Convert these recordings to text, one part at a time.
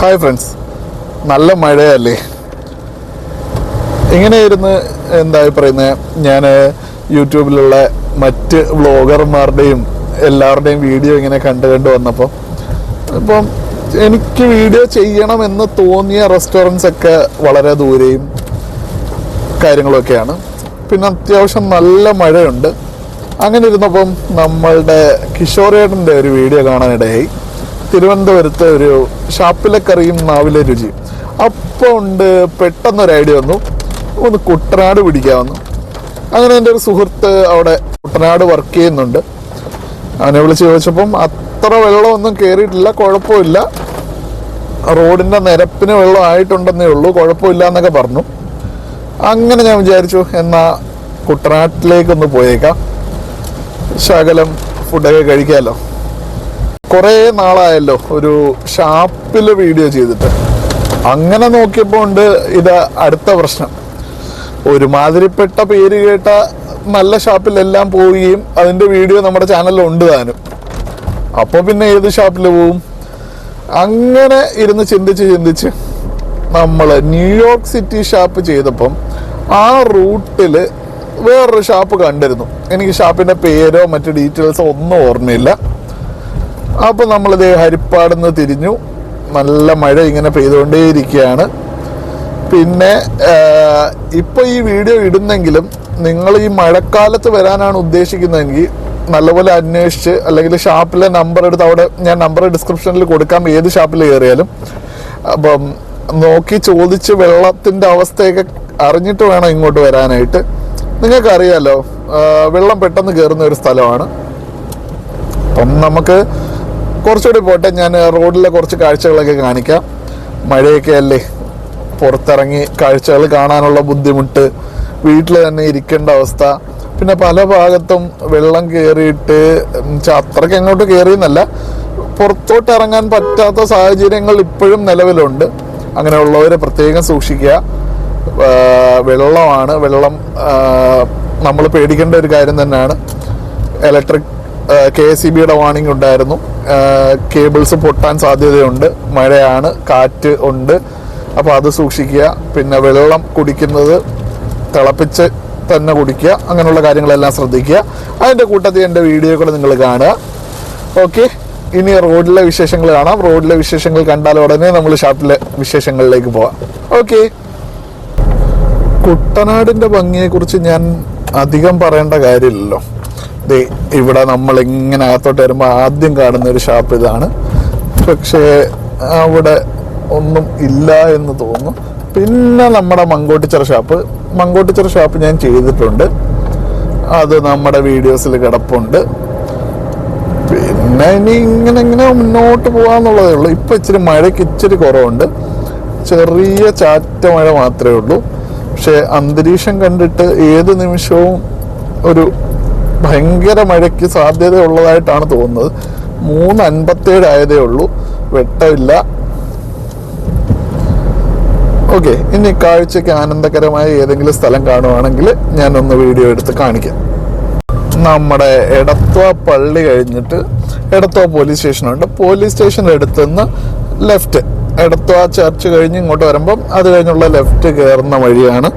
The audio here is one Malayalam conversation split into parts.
ഹായ് ഫ്രണ്ട്സ് നല്ല മഴയല്ലേ? ഇങ്ങനെ ഇരുന്ന് എന്താ പറയുന്നത് ഞാൻ യൂട്യൂബിലുള്ള മറ്റ് വ്ളോഗർമാരുടെയും എല്ലാവരുടെയും വീഡിയോ ഇങ്ങനെ കണ്ട് കണ്ട് വന്നപ്പോൾ ഇപ്പം എനിക്ക് വീഡിയോ ചെയ്യണമെന്ന് തോന്നിയ റെസ്റ്റോറന്റ്സ് ഒക്കെ വളരെ ദൂരെയും കാര്യങ്ങളൊക്കെയാണ്. പിന്നെ അത്യാവശ്യം നല്ല മഴയുണ്ട്. അങ്ങനെ ഇരുന്നപ്പം നമ്മളുടെ കിഷോറേട്ടന്റെ ഒരു വീഡിയോ കാണാനിടയായി. തിരുവനന്തപുരത്തെ ഒരു ഷാപ്പിലെ കറിയും നാവിലെ രുചിയും. അപ്പോൾ ഉണ്ട് പെട്ടെന്നൊരു ഐഡിയ വന്നു. ഒന്ന് കുട്ടനാട് പിടിക്കാമെന്നു. അങ്ങനെ എന്റെ ഒരു സുഹൃത്ത് അവിടെ കുട്ടനാട് വർക്ക് ചെയ്യുന്നുണ്ട്. അവനെ വിളിച്ച് ചോദിച്ചപ്പം അത്ര വെള്ളമൊന്നും കയറിയിട്ടില്ല കുഴപ്പമില്ല. റോഡിന്റെ നിരപ്പിന് വെള്ളം ആയിട്ടുണ്ടെന്നേ ഉള്ളൂ കുഴപ്പമില്ല എന്നൊക്കെ പറഞ്ഞു. അങ്ങനെ ഞാൻ വിചാരിച്ചു എന്നാ കുട്ടനാട്ടിലേക്കൊന്ന് പോയേക്കാം. ശകലം ഫുഡൊക്കെ കഴിക്കാമല്ലോ കുറേ നാളായല്ലോ ഒരു ഷാപ്പിൽ വീഡിയോ ചെയ്തിട്ട്. അങ്ങനെ നോക്കിയപ്പോൾ ഉണ്ട് ഇത് അടുത്ത പ്രശ്നം. ഒരുമാതിരിപ്പെട്ട പേര് കേട്ട നല്ല ഷാപ്പിലെല്ലാം പോവുകയും അതിന്റെ വീഡിയോ നമ്മുടെ ചാനലിൽ ഉണ്ട് താനും. അപ്പോൾ പിന്നെ ഏത് ഷാപ്പിൽ പോവും? അങ്ങനെ ഇരുന്ന് ചിന്തിച്ച് ചിന്തിച്ച് നമ്മൾ ന്യൂയോർക്ക് സിറ്റി ഷാപ്പ് ചെയ്തപ്പം ആ റൂട്ടിൽ വേറൊരു ഷാപ്പ് കണ്ടിരുന്നു. എനിക്ക് ഷാപ്പിന്റെ പേരോ മറ്റു ഡീറ്റെയിൽസോ ഒന്നും ഓർമ്മയില്ല. അപ്പോൾ നമ്മളിത് ഹരിപ്പാടുന്ന് തിരിഞ്ഞു. നല്ല മഴ ഇങ്ങനെ പെയ്തുകൊണ്ടേയിരിക്കുകയാണ്. പിന്നെ ഇപ്പോൾ ഈ വീഡിയോ ഇടുന്നെങ്കിലും നിങ്ങൾ ഈ മഴക്കാലത്ത് വരാനാണ് ഉദ്ദേശിക്കുന്നതെങ്കിൽ നല്ലപോലെ അന്വേഷിച്ച് അല്ലെങ്കിൽ ഷാപ്പിലെ നമ്പർ എടുത്ത് അവിടെ ഞാൻ നമ്പർ ഡിസ്ക്രിപ്ഷനിൽ കൊടുക്കാം ഏത് ഷാപ്പിൽ കയറിയാലും. അപ്പം നോക്കി ചോദിച്ച് വെള്ളത്തിന്റെ അവസ്ഥയൊക്കെ അറിഞ്ഞിട്ട് വേണം ഇങ്ങോട്ട് വരാനായിട്ട്. നിങ്ങൾക്കറിയാലോ വെള്ളം പെട്ടെന്ന് കയറുന്ന ഒരു സ്ഥലമാണ്. അപ്പം നമുക്ക് കുറച്ചുകൂടി പോട്ടെ ഞാൻ റോഡിലെ കുറച്ച് കാഴ്ചകളൊക്കെ കാണിക്കാം. മഴയൊക്കെ അല്ലേ? പുറത്തിറങ്ങി കാഴ്ചകൾ കാണാനുള്ള ബുദ്ധിമുട്ട് വീട്ടിൽ തന്നെ ഇരിക്കേണ്ട അവസ്ഥ. പിന്നെ പല ഭാഗത്തും വെള്ളം കയറിയിട്ട് അത്രയ്ക്ക് അങ്ങോട്ട് കയറിയെന്നല്ല പുറത്തോട്ട് ഇറങ്ങാൻ പറ്റാത്ത സാഹചര്യങ്ങൾ ഇപ്പോഴും നിലവിലുണ്ട്. അങ്ങനെയുള്ളവരെ പ്രത്യേകം സൂക്ഷിക്കുക. വെള്ളമാണ് വെള്ളം നമ്മൾ പേടിക്കേണ്ട ഒരു കാര്യം തന്നെയാണ്. ഇലക്ട്രിക് കെ എസ് സി ബിയുടെ വാണിംഗ് ഉണ്ടായിരുന്നു. കേബിൾസ് പൊട്ടാൻ സാധ്യതയുണ്ട്. മഴയാണ് കാറ്റ് ഉണ്ട്. അപ്പോൾ അത് സൂക്ഷിക്കുക. പിന്നെ വെള്ളം കുടിക്കുന്നത് തിളപ്പിച്ച് തന്നെ കുടിക്കുക. അങ്ങനെയുള്ള കാര്യങ്ങളെല്ലാം ശ്രദ്ധിക്കുക. അതിന്റെ കൂട്ടത്തിൽ എന്റെ വീഡിയോ നിങ്ങൾ കാണുക. ഓക്കെ ഇനി റോഡിലെ വിശേഷങ്ങൾ കാണാം. റോഡിലെ വിശേഷങ്ങൾ കണ്ടാൽ ഉടനെ നമ്മൾ ഷാപ്പിലെ വിശേഷങ്ങളിലേക്ക് പോവാം. ഓക്കെ കുട്ടനാടിന്റെ ഭംഗിയെക്കുറിച്ച് ഞാൻ അധികം പറയേണ്ട കാര്യമില്ലല്ലോ. ദേ ഇവിടെ നമ്മൾ ഇങ്ങനെ അകത്തോട്ട് വരുമ്പോൾ ആദ്യം കാണുന്ന ഒരു ഷാപ്പ് ഇതാണ്. പക്ഷേ അവിടെ ഒന്നും ഇല്ല എന്ന് തോന്നുന്നു. പിന്നെ നമ്മുടെ മങ്കോട്ടിച്ചിറ ഷാപ്പ്. മങ്കോട്ടിച്ചിറ ഷാപ്പ് ഞാൻ ചെയ്തിട്ടുണ്ട്. അത് നമ്മുടെ വീഡിയോസിൽ കിടപ്പുണ്ട്. പിന്നെ ഇനി ഇങ്ങനെ ഇങ്ങനെ മുന്നോട്ട് പോകാന്നുള്ളതേ ഉള്ളൂ. ഇപ്പം ഇച്ചിരി മഴയ്ക്ക് ഇച്ചിരി കുറവുണ്ട്. ചെറിയ ചാറ്റ മഴ മാത്രമേ ഉള്ളൂ. പക്ഷേ അന്തരീക്ഷം കണ്ടിട്ട് ഏത് നിമിഷവും ഒരു ഭയങ്കര മഴയ്ക്ക് സാധ്യതയുള്ളതായിട്ടാണ് തോന്നുന്നത്. മൂന്ന് അൻപത്തേഴ് ആയതേ ഉള്ളൂ. വെട്ടമില്ല. ഓക്കെ ഇനി കാഴ്ചയ്ക്ക് ആനന്ദകരമായ ഏതെങ്കിലും സ്ഥലം കാണുവാണെങ്കിൽ ഞാനൊന്ന് വീഡിയോ എടുത്ത് കാണിക്കാം. നമ്മുടെ എടത്വ പള്ളി കഴിഞ്ഞിട്ട് എടത്വ പോലീസ് സ്റ്റേഷനുണ്ട്. പോലീസ് സ്റ്റേഷൻ എടുത്തുനിന്ന് ലെഫ്റ്റ്. എടത്വ ചർച്ച് കഴിഞ്ഞ് ഇങ്ങോട്ട് വരുമ്പം അത് കഴിഞ്ഞുള്ള ലെഫ്റ്റ് കയറുന്ന വഴിയാണ്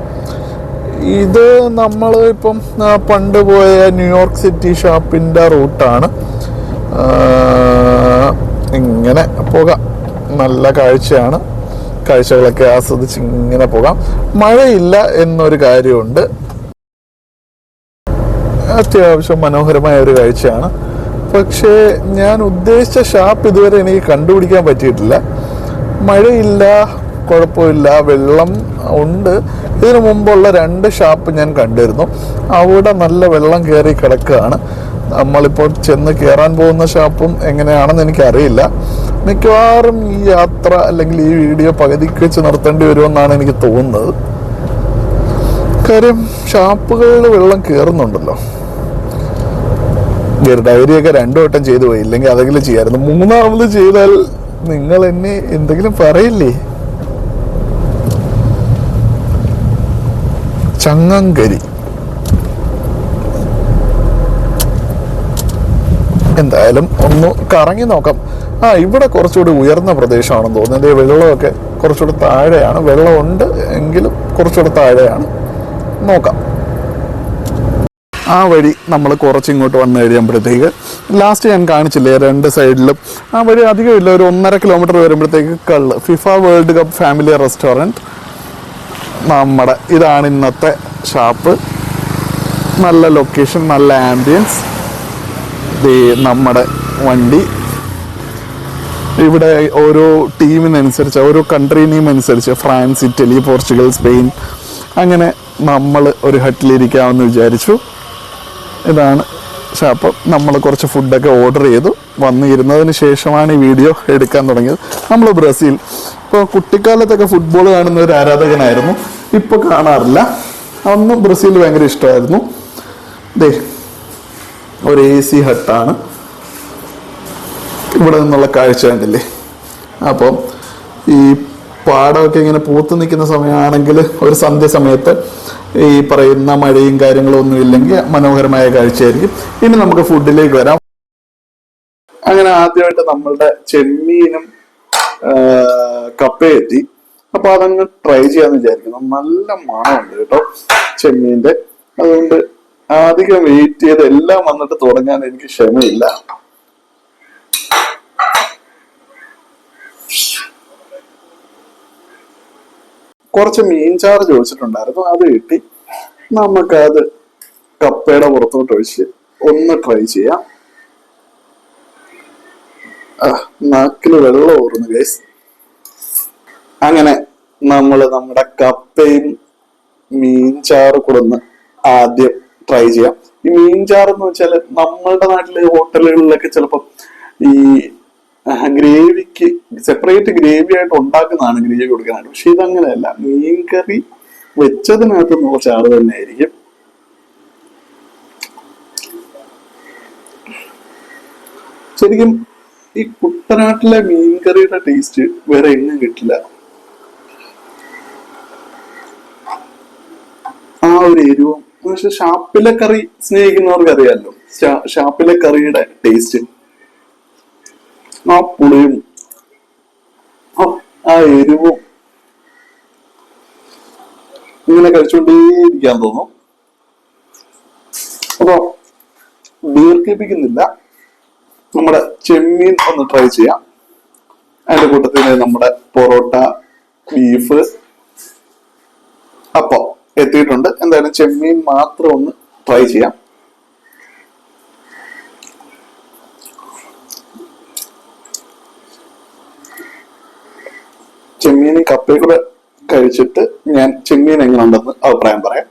ഇത് നമ്മൾ ഇപ്പം പണ്ട് പോയ ന്യൂയോർക്ക് സിറ്റി ഷാപ്പിന്റെ റൂട്ടാണ്. ഇങ്ങനെ പോകാം. നല്ല കാഴ്ചയാണ്. കാഴ്ചകളൊക്കെ ആസ്വദിച്ച് ഇങ്ങനെ പോകാം. മഴയില്ല എന്നൊരു കാര്യമുണ്ട്. അത്യാവശ്യം മനോഹരമായ ഒരു കാഴ്ചയാണ്. പക്ഷേ ഞാൻ ഉദ്ദേശിച്ച ഷാപ്പ് ഇതുവരെ എനിക്ക് കണ്ടുപിടിക്കാൻ പറ്റിയിട്ടില്ല. മഴയില്ല കുഴപ്പമില്ല വെള്ളം ഉണ്ട്. ഇതിനു മുമ്പുള്ള രണ്ട് ഷാപ്പ് ഞാൻ കണ്ടിരുന്നു. അവിടെ നല്ല വെള്ളം കയറി കിടക്കുകയാണ്. നമ്മളിപ്പോൾ ചെന്ന് കയറാൻ പോകുന്ന ഷാപ്പും എങ്ങനെയാണെന്ന് എനിക്കറിയില്ല. മിക്കവാറും ഈ യാത്ര അല്ലെങ്കിൽ ഈ വീഡിയോ പകുതിക്ക് വെച്ച് നിർത്തേണ്ടി വരുമെന്നാണ് എനിക്ക് തോന്നുന്നത്. കാര്യം ഷാപ്പുകളിൽ വെള്ളം കയറുന്നുണ്ടല്ലോ. ഒരു ഡയറിയൊക്കെ രണ്ടു വട്ടം ചെയ്തു പോയി. ഇല്ലെങ്കിൽ അതെങ്കിലും ചെയ്യായിരുന്നു. മൂന്നാമത് ചെയ്താൽ നിങ്ങൾ എന്നെ എന്തെങ്കിലും പറയില്ലേ? ചങ്ങങ്കരി. എന്തായാലും ഒന്ന് കറങ്ങി നോക്കാം. ആ ഇവിടെ കുറച്ചുകൂടി ഉയർന്ന പ്രദേശമാണെന്ന് തോന്നുന്നത് വെള്ളമൊക്കെ കുറച്ചുകൂടി താഴെയാണ്. വെള്ളമുണ്ട് എങ്കിലും കുറച്ചുകൂടി താഴെയാണ്. നോക്കാം. ആ വഴി നമ്മൾ കുറച്ച് ഇങ്ങോട്ട് വന്നു കഴിയുമ്പോഴത്തേക്ക് ലാസ്റ്റ് ഞാൻ കാണിച്ചില്ലേ രണ്ട് സൈഡിലും ആ വഴി അധികമില്ല ഒരു ഒന്നര കിലോമീറ്റർ വരുമ്പോഴത്തേക്ക് കള്ള്. FIFA world cup family restaurant നമ്മുടെ ഇതാണ് ഇന്നത്തെ ഷാപ്പ് നല്ല ലൊക്കേഷൻ നല്ല ആംബിയൻസ് നമ്മുടെ വണ്ടി. ഇവിടെ ഓരോ ടീമിനനുസരിച്ച് ഓരോ കൺട്രീനെയും അനുസരിച്ച് ഫ്രാൻസ് ഇറ്റലി പോർച്ചുഗൽ സ്പെയിൻ അങ്ങനെ നമ്മൾ ഒരു ഹട്ടിലിരിക്കാമെന്ന് വിചാരിച്ചു. ഇതാണ് ഷാപ്പ് നമ്മൾ കുറച്ച് ഫുഡൊക്കെ ഓർഡർ ചെയ്തു. വന്ന് ഇരുന്നതിന് ശേഷമാണ് ഈ വീഡിയോ എടുക്കാൻ തുടങ്ങിയത്. നമ്മൾ ബ്രസീൽ. ഇപ്പോൾ കുട്ടിക്കാലത്തൊക്കെ ഫുട്ബോൾ കാണുന്ന ഒരു ആരാധകനായിരുന്നു. ഇപ്പോൾ കാണാറില്ല. അന്ന് ബ്രസീൽ ഭയങ്കര ഇഷ്ടമായിരുന്നു. ദേ ഒരു എ സി ഹട്ടാണ്. ഇവിടെ നിന്നുള്ള കാഴ്ച കണ്ടില്ലേ? അപ്പം ഈ പാടമൊക്കെ ഇങ്ങനെ പൂത്തു നിൽക്കുന്ന സമയമാണെങ്കിൽ ഒരു സന്ധ്യ സമയത്ത് ഈ പറയുന്ന മഴയും കാര്യങ്ങളും ഒന്നും ഇല്ലെങ്കിൽ മനോഹരമായ കാഴ്ചയായിരിക്കും. ഇനി നമുക്ക് ഫുഡിലേക്ക് വരാം. ആദ്യമായിട്ട് നമ്മളുടെ ചെമ്മീനും കപ്പയെത്തി. അപ്പൊ അതങ്ങ് ട്രൈ ചെയ്യാന്ന് വിചാരിക്കുന്നു. നല്ല മണമുണ്ട് കേട്ടോ ചെമ്മീന്റെ അതുകൊണ്ട് അധികം വെയിറ്റ് ചെയ്ത് എല്ലാം വന്നിട്ട് തുടങ്ങാൻ എനിക്ക് ക്ഷമയില്ല. കുറച്ച് മീൻ ചാറ് ചോദിച്ചിട്ടുണ്ടായിരുന്നു. അത് കിട്ടി. നമുക്കത് കപ്പയുടെ പുറത്തോട്ട് ഒഴിച്ച് ഒന്ന് ട്രൈ ചെയ്യാം. നാക്കിൽ വെള്ളം ഓർന്നു ഗൈസ് അങ്ങനെ നമ്മൾ നമ്മുടെ കപ്പയും മീൻ ചാറ് കൊടുന്ന് ആദ്യം ട്രൈ ചെയ്യാം. ഈ മീൻ ചാറ് എന്ന് വെച്ചാൽ നമ്മളുടെ നാട്ടിലെ ഹോട്ടലുകളിലൊക്കെ ചിലപ്പം ഈ ഗ്രേവിക്ക് സെപ്പറേറ്റ് ഗ്രേവി ആയിട്ട് ഉണ്ടാക്കുന്നതാണ് ഗ്രേവി കൊടുക്കാനായിട്ട്. പക്ഷെ ഇതങ്ങനെയല്ല. മീൻ കറി വെച്ചതിനകത്ത് നിന്നുള്ള ചാറ് തന്നെ ആയിരിക്കും ശരിക്കും ഈ കുട്ടനാട്ടിലെ മീൻകറിയുടെ ടേസ്റ്റ് വേറെ എങ്ങും കിട്ടില്ല. ആ ഒരു എരിവും പക്ഷെ ഷാപ്പിലെ കറി സ്നേഹിക്കുന്നവർക്ക് അറിയാമല്ലോ ഷാപ്പിലെ കറിയുടെ ടേസ്റ്റ് ആ പുളിയും ആ എരിവും ഇങ്ങനെ കഴിച്ചുകൊണ്ടേയിരിക്കാൻ തോന്നും. അപ്പൊ ദീർഘിപ്പിക്കുന്നില്ല നമ്മുടെ ചെമ്മീൻ ഒന്ന് ട്രൈ ചെയ്യാം. അതിന്റെ കൂട്ടത്തിൽ നമ്മുടെ പൊറോട്ട ബീഫ് അപ്പം എത്തിയിട്ടുണ്ട്. എന്തായാലും ചെമ്മീൻ മാത്രം ഒന്ന് ട്രൈ ചെയ്യാം. ചെമ്മീനും കപ്പയും കൂടെ കഴിച്ചിട്ട് ഞാൻ ചെമ്മീൻ എങ്ങനെ ഉണ്ടെന്ന് അഭിപ്രായം പറയാം.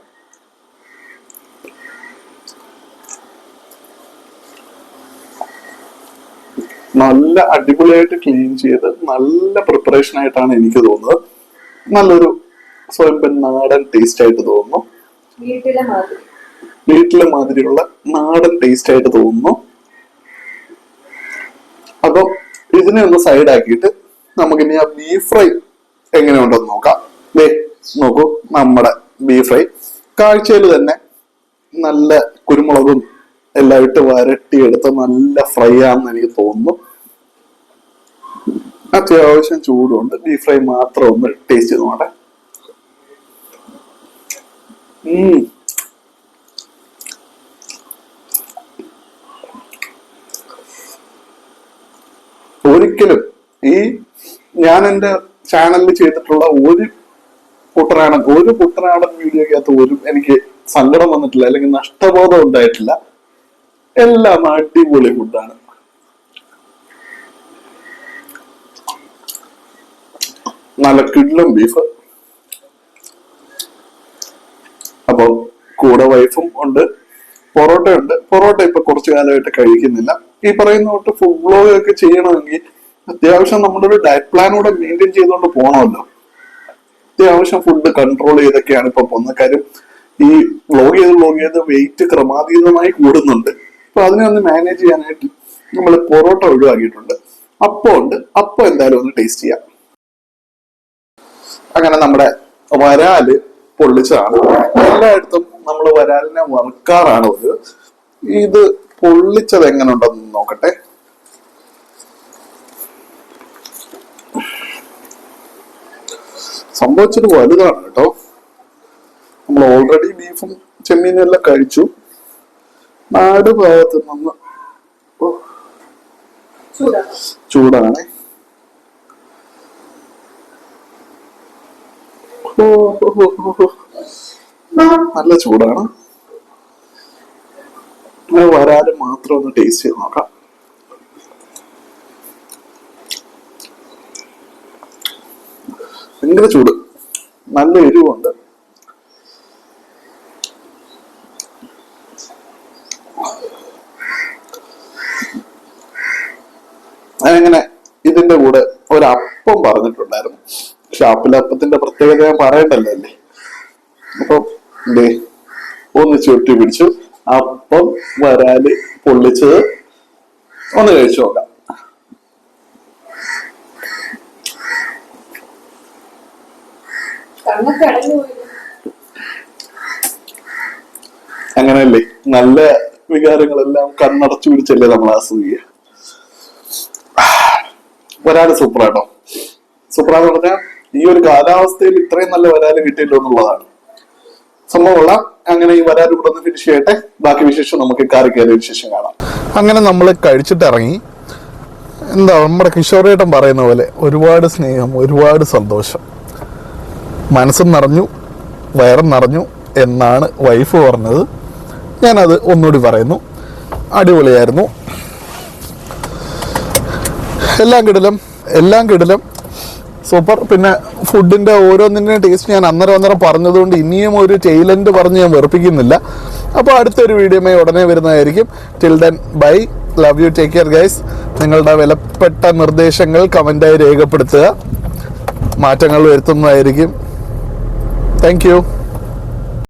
നല്ല അടിപൊളിയായിട്ട് ക്ലീൻ ചെയ്ത് നല്ല പ്രിപ്പറേഷൻ ആയിട്ടാണ് എനിക്ക് തോന്നുന്നത്. നല്ലൊരു സ്വയംപൻ നാടൻ ടേസ്റ്റ് ആയിട്ട് തോന്നുന്നു. വീട്ടിലെ മാതിരി. വീട്ടിലെ മാതിരിയുള്ള നാടൻ ടേസ്റ്റ് ആയിട്ട് തോന്നുന്നു. അപ്പൊ ഇതിനെ ഒന്ന് സൈഡ് ആക്കിയിട്ട് നമുക്കിനി ആ ബീഫ് ഫ്രൈ എങ്ങനെയുണ്ടെന്ന് നോക്കാം. ദേ നോക്കൂ നമ്മുടെ ബീഫ് ഫ്രൈ കാഴ്ചയിൽ തന്നെ നല്ല കുരുമുളകും എല്ലാം ഇട്ട് വരട്ടിയെടുത്ത് നല്ല ഫ്രൈ ആണെന്ന് എനിക്ക് തോന്നുന്നു. അത്യാവശ്യം ചൂടുണ്ട്. ബീഫ് ഫ്രൈ മാത്രം ഒന്ന് ടേസ്റ്റ് ചെയ്ത് നോട്ടെ ഒരിക്കലും ഈ ഞാൻ എന്റെ ചാനലിൽ ചെയ്തിട്ടുള്ള ഒരു കുട്ടനാടൻ ഒരു കുട്ടനാടൻ വീഡിയോക്കകത്ത് ഒരു എനിക്ക് സങ്കടം വന്നിട്ടില്ല അല്ലെങ്കിൽ നഷ്ടബോധം ഉണ്ടായിട്ടില്ല. എല്ലാം അടിപൊളി ഫുഡാണ് നല്ല കിഡ്ലും ബീഫ് അപ്പൊ കൂടെ വൈഫും ഉണ്ട് പൊറോട്ട ഉണ്ട്. പൊറോട്ട ഇപ്പൊ കുറച്ചു കാലമായിട്ട് കഴിക്കുന്നില്ല. ഈ പറയുന്ന തൊട്ട് ഫുഡ് ബ്ലോഗ് ഒക്കെ ചെയ്യണമെങ്കിൽ അത്യാവശ്യം നമ്മുടെ ഒരു ഡയറ്റ് പ്ലാൻ കൂടെ മെയിന്റെയിൻ ചെയ്തുകൊണ്ട് പോകണമല്ലോ അത്യാവശ്യം ഫുഡ് കൺട്രോൾ ചെയ്തൊക്കെയാണ് ഇപ്പൊ പോകുന്നത്. കാര്യം ഈ വ്ലോഗ് ചെയ്ത് വ്ലോഗ് ചെയ്ത് വെയിറ്റ് ക്രമാതീതമായി കൂടുന്നുണ്ട്. അപ്പൊ അതിനെ ഒന്ന് മാനേജ് ചെയ്യാനായിട്ട് നമ്മൾ പൊറോട്ട ഒഴിവാക്കിയിട്ടുണ്ട്. അപ്പം ഉണ്ട്. അപ്പം എന്തായാലും ഒന്ന് ടേസ്റ്റ് ചെയ്യാം. അങ്ങനെ നമ്മുടെ വരാൽ പൊള്ളിച്ചതാണ്. എല്ലായിടത്തും നമ്മൾ വരാലിനെ വറുക്കാറാണ് ഒരു ഇത് പൊള്ളിച്ചത് എങ്ങനെ ഉണ്ടെന്ന് നോക്കട്ടെ. സംഭവിച്ചത് വലുതാണ് കേട്ടോ. നമ്മൾ ഓൾറെഡി ബീഫും ചെമ്മീനും എല്ലാം കഴിച്ചു. നാട് ഭാഗത്ത് നിന്ന് ചൂടാണ്. നല്ല ചൂടാണ്. വരാൽ മാത്രം ഒന്ന് ടേസ്റ്റ് ചെയ്ത് നോക്കാം. ഭയങ്കര ചൂട്. നല്ല എരിവുണ്ട്. അങ്ങനെ ഇതിന്റെ കൂടെ ഒരപ്പം പറഞ്ഞിട്ടുണ്ടായിരുന്നു. പക്ഷെ അപ്പിലപ്പത്തിന്റെ പ്രത്യേകത ഞാൻ പറയണ്ടല്ലോ. അപ്പൊ ദേ ഒന്ന് ചുരുട്ടി പിടിച്ചു. അപ്പം വരാൽ പൊള്ളിച്ചത് ഒന്ന് കഴിച്ചു നോക്കാം. അങ്ങനെയല്ലേ? നല്ല വികാരങ്ങളെല്ലാം കണ്ണടച്ചു പിടിച്ചല്ലേ നമ്മൾ ആസ്വദിക്കുക. വരാൽ സൂപ്പറാട്ടോ. സൂപ്പറാന്ന് പറഞ്ഞാൽ ഈ ഒരു കാലാവസ്ഥയിൽ ഇത്രയും നല്ല വരാൽ കിട്ടിയല്ലോ എന്നുള്ളതാണ്. സംഭവം കൊള്ളാം. അങ്ങനെ ഈ വരാറ് കൂടെ ഫിനിഷ് ചെയ്യട്ടെ. ബാക്കി വിശേഷം നമുക്ക് കാറി കയറിയ വിശേഷം കാണാം. അങ്ങനെ നമ്മൾ കഴിച്ചിട്ട് ഇറങ്ങി എന്താ നമ്മുടെ കിഷോറേട്ടൻ പറയുന്ന പോലെ ഒരുപാട് സ്നേഹം ഒരുപാട് സന്തോഷം. മനസ്സും നിറഞ്ഞു വയറും നിറഞ്ഞു എന്നാണ് വൈഫ് പറഞ്ഞത്. ഞാനത് ഒന്നുകൂടി പറയുന്നു. അടിപൊളിയായിരുന്നു. എല്ലാം കിടലും എല്ലാം കിടിലം. സൂപ്പർ. പിന്നെ ഫുഡിന്റെ ഓരോന്നിന്റെ ടേസ്റ്റ് ഞാൻ അന്നേരം അന്നേരം പറഞ്ഞതുകൊണ്ട് ഇനിയും ഒരു ടൈലന്റ് പറഞ്ഞ് ഞാൻ വെറുപ്പിക്കുന്നില്ല. അപ്പോൾ അടുത്തൊരു വീഡിയോമായി ഉടനെ വരുന്നതായിരിക്കും. Till then bye love you take care guys നിങ്ങളുടെ വിലപ്പെട്ട നിർദ്ദേശങ്ങൾ കമന്റായി രേഖപ്പെടുത്തുക. മാറ്റങ്ങൾ വരുത്തുന്നതായിരിക്കും. താങ്ക്